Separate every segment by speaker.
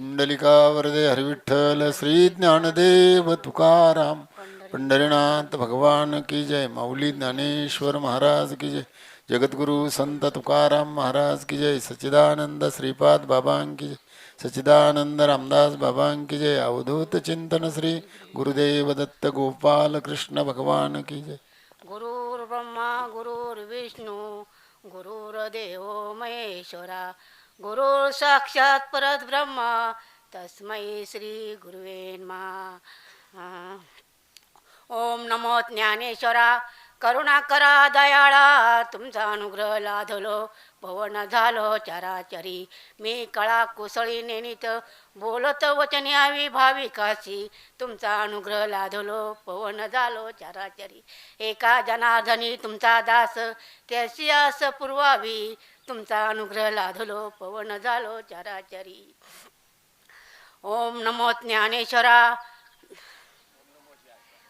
Speaker 1: पुंडलिका वरदे हरिविठ्ठल श्री ज्ञानदेव तुकाराम। पंढरीनाथ भगवान की जय। माऊली ज्ञानेश्वर महाराज की जय। जगद्गुरु संत तुकाराम महाराज की जय। सच्चिदानंद श्रीपाद बाबांकी जय। सच्चिदानंद रामदास बाबांकी जय। अवधूत चिंतन श्री गुरुदेव दत्त गोपाल कृष्ण भगवान की जय।
Speaker 2: गुरुर्ब्रह्मा गुरुर्विष्णू गुरुर्देव महेश्वरा। गुरु साक्षात परत ब्रह्मा तस्मै श्री गुरुवेन्मा ओम नमो ज्ञानेश्वरा करुणा करा दयाळा तुमचा अनुग्रह लाधलो पवन झालो चराचरी मी कळा कुसळी नेनित बोलत वचने आवी भाविकाशी तुमचा अनुग्रह लाधलो पवन झालो चराचरी. एका जनार्दनी तुमचा दास त्याशी आस पुरवावी तुमचा अनुग्रह लाधलो पवन झालो चराचरी. ओम नमो ज्ञानेश्वरा.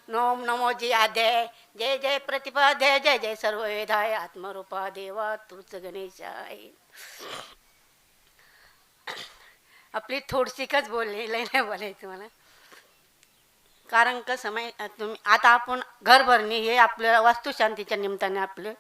Speaker 2: नोम नमो जी आद्याय जय जय प्रतिपाद्याय जय जय सर्व वेदाय आत्मरूपा देवा तूच गणेश आपली थोडीशीकच बोलली लय नाही बोलायचं मला. कारण कसं समय तुम्ही आता आपण घरभरणी हे आपलं वास्तुशांतीच्या निमित्ताने आपलं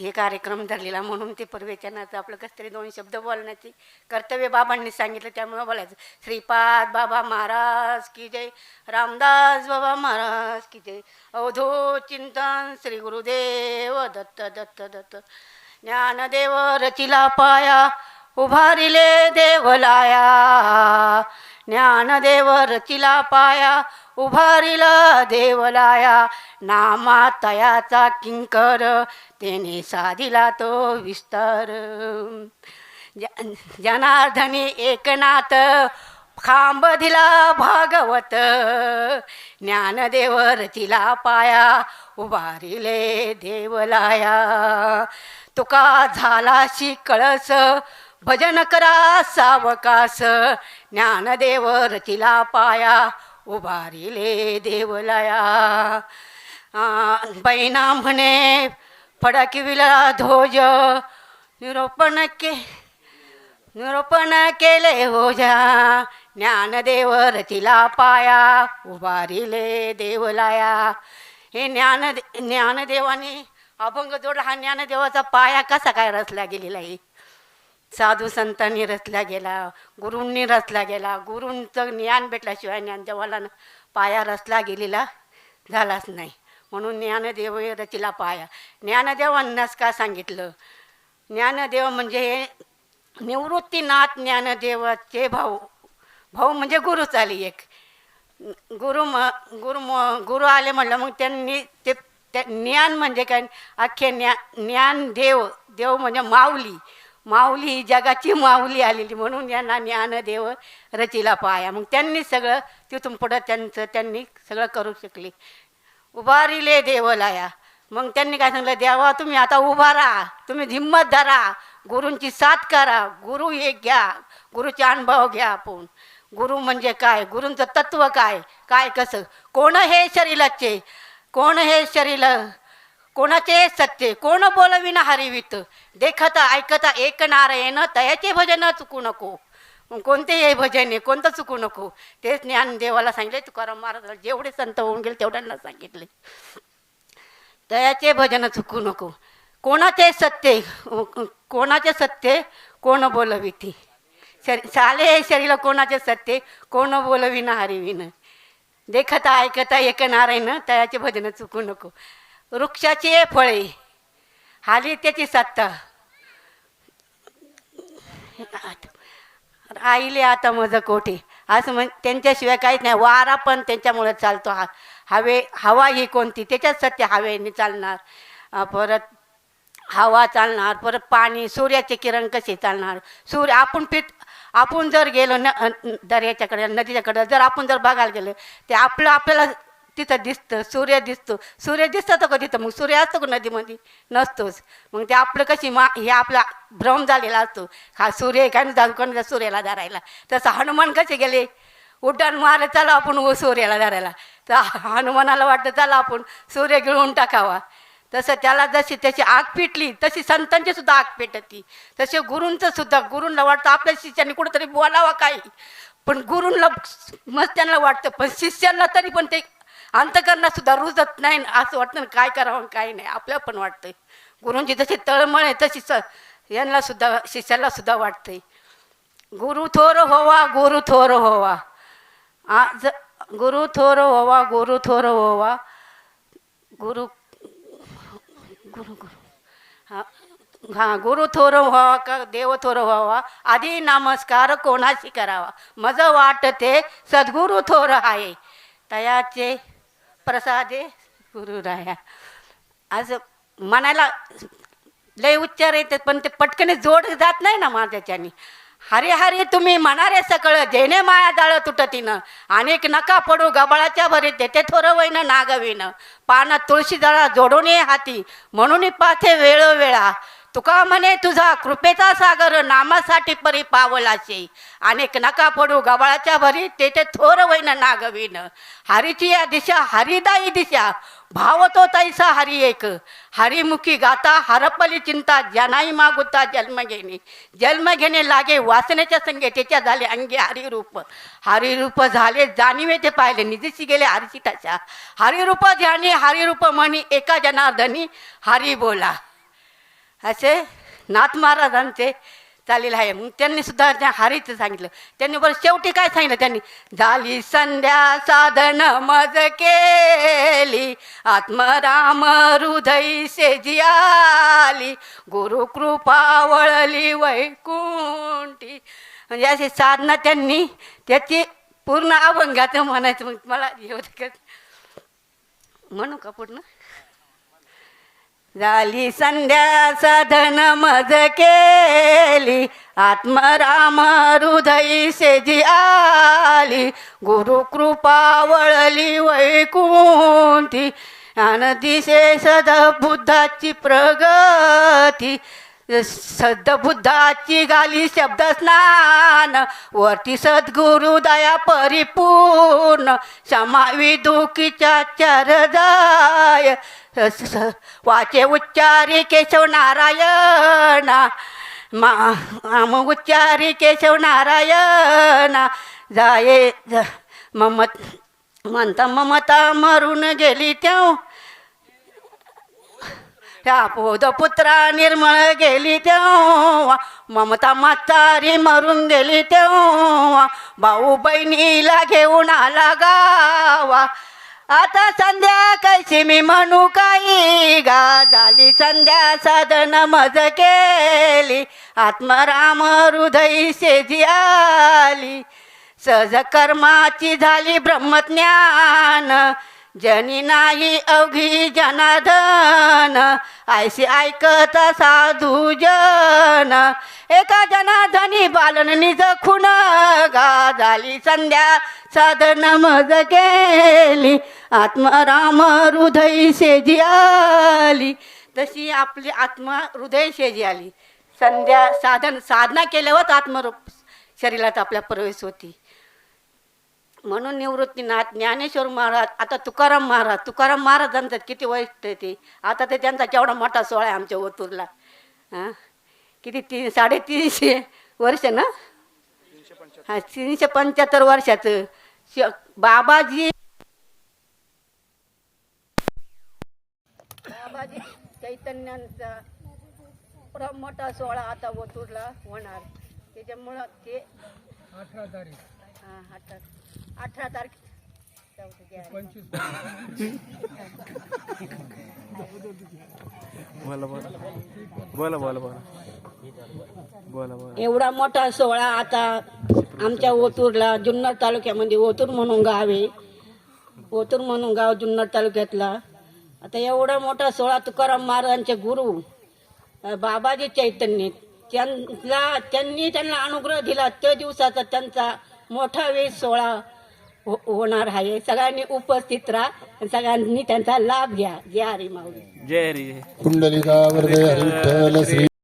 Speaker 2: हे कार्यक्रम धरलेला म्हणून ते परवेचनाचं आपलं कसं तरी दोन शब्द बोलण्याचे कर्तव्य बाबांनी सांगितलं त्यामुळं बोलायचं. श्रीपाद बाबा महाराज की जय रामदास बाबा महाराज की जय. अवधो चिंतन श्री गुरुदेव दत्त दत्त दत्त. ज्ञानदेव रचिला पाया उभारिले देवलाया ज्ञानदेव रचिला पाया उभारिला देवलाया नामा तयाचा किंकर. तेने साधिला तो विस्तार. ज- जनार्दनी एकनाथ खांब दिला भागवत. ज्ञानदेव रचिला पाया उभारिले देवलाया. तुका झालाशी कळस भजन करा सावकास. ज्ञानदेव रचिला पाया उभारिले देवलाया. बैना म्हणे फडकिविला ध्वज निरोपण के निरोपण केले होजा ज्ञानदेव रचिला पाया उभारिले देवलाया. हे ज्ञान ज्ञानदेवाने अभंग जोडला हा ज्ञानदेवाचा पाया कसा काय रचला गेलेला आहे? साधू संतांनी रचला गेला गुरूंनी रचला गेला गुरूंचं ज्ञान भेटल्याशिवाय ज्ञानदेवाला पाया रचला गेलेला झालाच नाही. म्हणून ज्ञानदेव हे रचिला पाया. ज्ञानदेवांनाच का सांगितलं? ज्ञानदेव म्हणजे हे निवृत्तीनाथ ज्ञानदेवाचे भाऊ. भाऊ म्हणजे गुरु चाली एक. गुरु म गुरु म गुरु आले म्हटलं मग त्यांनी ते त्या ज्ञान म्हणजे काय? अख्खे ज्ञान ज्ञान देव देव म्हणजे माऊली. माऊली ही जगाची माऊली आलेली म्हणून यांना ज्ञानदेव रचिला पाया. मग त्यांनी सगळं तिथून पुढं त्यांचं त्यांनी सगळं करू शकले. उभारिले देवलाया. मग त्यांनी काय सांगलं देवा तुम्ही आता उभा राहा तुम्ही हिंमत धरा गुरूंची साथ करा गुरु हे घ्या गुरुचे अनुभव घ्या आपण. गुरु म्हणजे काय? गुरूंचं तत्व काय? काय कसं? कोण हे शरीराचे? कोण हे शरीर कोणाचे सत्य कोण बोलविना हरिवित? देखता ऐकता एक नारायण तयाचे भजन चुकू नको. कोणतेही भजन आहे कोणतं चुकू नको. तेच ज्ञान देवाला सांगितले तुकाराम महाराज जेवढे संत होऊन गेले तेवढ्यांना सांगितले. तयाचे भजन चुकू नको. कोणाचे सत्य कोणाचे सत्य कोण बोलविती? शरी साले हे शरीर कोणाचे सत्य कोण बोलविना हरिविन देखता ऐकता एक नारायण तयाचे भजन चुकू नको. वृक्षाचे फळे. हाली त्याची सत्ता. राहिले आता मज कोठे? असं म्हण त्यांच्याशिवाय काहीच नाही. वारा पण त्यांच्यामुळे चालतो. हा हवे हवा ही कोणती? त्याच्यात सत्य हवेने चालणार. परत हवा चालणार. परत पाणी सूर्याचे किरण कसे चालणार? सूर्य आपण फिट आपण जर गेलो न दर्याच्याकडे नदीच्याकडे जर आपण जर बघायला गेलो ते आपलं आपल्याला तिथं दिसतं सूर्य दिसतो. सूर्य दिसतं का तिथं? मग सूर्य असतो का नदीमध्ये? नसतोच. मग ते आपलं कशी मा हे आपला भ्रम झालेला असतो. हा सूर्य काय जाऊ कोण सूर्याला धरायला? तसं हनुमान कसे गेले? उड्डाण मारलं चला आपण हो सूर्याला धरायला. तर हनुमानाला वाटतं चला आपण सूर्य गिळून टाकावा. तसं त्याला जशी त्याची आग पेटली तशी संतांची सुद्धा आग पेटती. तसे गुरूंचं सुद्धा गुरूंना वाटतं आपल्या शिष्याने कुठंतरी बोलावा काही. पण गुरूंना मस्त त्यांना वाटतं पण शिष्यांना तरी पण ते अंतकरणात सुद्धा रुजत नाही असं वाटतं ना काय करावं काय नाही. आपल्याला पण वाटतंय. गुरुंची जशी तळमळ आहे तशी स यांना सुद्धा शिष्याला सुद्धा वाटतंय. गुरु थोर होवा गुरु थोर होवा आज गुरु थोर होवा गुरु थोर होवा गुरु गुरु गुरु. हा हा गुरु थोर व्हावा का देव थोर व्हावा? आधी नमस्कार कोणाशी करावा? मज वाटते सद्गुरु थोर आहे. तयाचे प्रसादे गुरु राया आज मनाला लय उच्चार येते पण ते पटकन जोड जात नाही ना माझ्याच्याने. हरे हरे तुम्ही म्हणारे सकळ जेणे माया जाळ तुटतीनं. अनेक नका पडू गबाळाच्या भरीत तेथे थोरवईन नागवीनं. पानात तुळशी जळा जोडून ये हाती म्हणून पाथे वेळोवेळा. तुका म्हणे तुझा कृपेचा सागर नामासाठी परी पावलाशे. अनेक नका पडू गबाळाच्या भरी तेथे थोर वैन नागवीन. हरीची या दिशा हरिदाई दिशा. भाव तो तैसा हरी एक. हरिमुखी गाता हरपली चिंता जनाई मागुता जन्म घेणे जन्म घेणे लागे वासनेच्या संगे त्याच्या झाले अंगे हरिरूप. हरिरूप झाले जाणीवे ते पाहिले निधीशी गेले हरिचिताच्या. हरिरूप ध्यानी हरिरूप म्हणी एका जनार्दनी. हरी बोला. असे नाथ महाराजांचे चालेल आहे. मग त्यांनी सुद्धा त्या हारीचं सांगितलं. त्यांनी बरं शेवटी काय सांगितलं त्यांनी? झाली संध्या साधन मज केली आत्मराम हृदय सेजियाली आली गुरु कृपा वळली वैकुंठी. म्हणजे अशी साधना त्यांनी त्याची पूर्ण अभंगाचं म्हणायचं. मग मला हे होतं म्हणू का पूर्ण? झाली संध्या साधन मज केली. आत्मराम हृदय सेजी आली. गुरु कृपा वळली वैकुंठी. दिशे सद बुद्धाची प्रगती. सद्बुद्धाची गाली शब्द स्नान वरती सद्गुरु दया परिपूर्ण समावी दुखीच्या चरदाय वाचे उच्चारी केशव नारायणा माम उच्चारी केशव नारायणा. जाये ज- ममत म्हणता ममता मरून गेली त्या त्या पुत्रा निर्मळ गेली तेव्हा. ममता म्हातारी मरून गेली तेव्हा. भाऊ बहिणीला घेऊन आला गावा. आता संध्या कैसी मी म्हणू काही गा. झाली संध्या साधन मज केली. आत्मराम हृदय शेजी आली. सहज कर्माची झाली ब्रह्मज्ञान. जनी नाही अवघी जनाधन आयसी ऐकत साधू जन एका जनाधनी बालन निज खुण गा झाली संध्या साधन मज गेली आत्मराम हृदय शेजी आली. तशी आपली आत्मा हृदय शेजी आली. संध्या साधन साधना केल्यावर आत्मरूप शरीरात आपल्या प्रवेश होती. म्हणून निवृत्तीनाथ ज्ञानेश्वर महाराज आता तुकाराम महाराज तुकाराम महाराजांचं किती वैशिष्ट्य आहे ते? आता ते त्यांचा केवढा मोठा सोहळा आहे आमच्या ओतूरला. हां? किती तीन साडेतीनशे वर्ष ना? हा तीनशे पंच्याहत्तर वर्षाचं. श बाबाजी बाबाजी चैतन्यांचा मोठा सोहळा आता ओतूरला होणार. त्याच्यामुळं ते
Speaker 3: अठरा तारीख.
Speaker 2: हा, अठरा अठरा तारीख. चौथी घ्या.
Speaker 3: पंचवीस.
Speaker 4: बोला बोला. बोला बोला बोला. बोला बोला.
Speaker 2: एवढा मोठा सोहळा आता आमच्या ओतूरला जुन्नर तालुक्यामध्ये ओतूर म्हणून गाव आहे. ओतूर म्हणून गाव जुन्नर तालुक्यातला. आता एवढा मोठा सोहळा तुकाराम महाराजांचे गुरु बाबाजी चैतन्य. त्यांना त्यांनी त्यांना अनुग्रह दिला. त्या दिवसाचा त्यांचा मोठा वेळ सोहळा हो- होणार आहे. सगळ्यांनी उपस्थित राहा आणि सगळ्यांनी त्यांचा लाभ घ्या. जय हरी माऊली.
Speaker 4: जय हरी. जय
Speaker 1: पुंडलिका वरदे हरी विठ्ठल श्री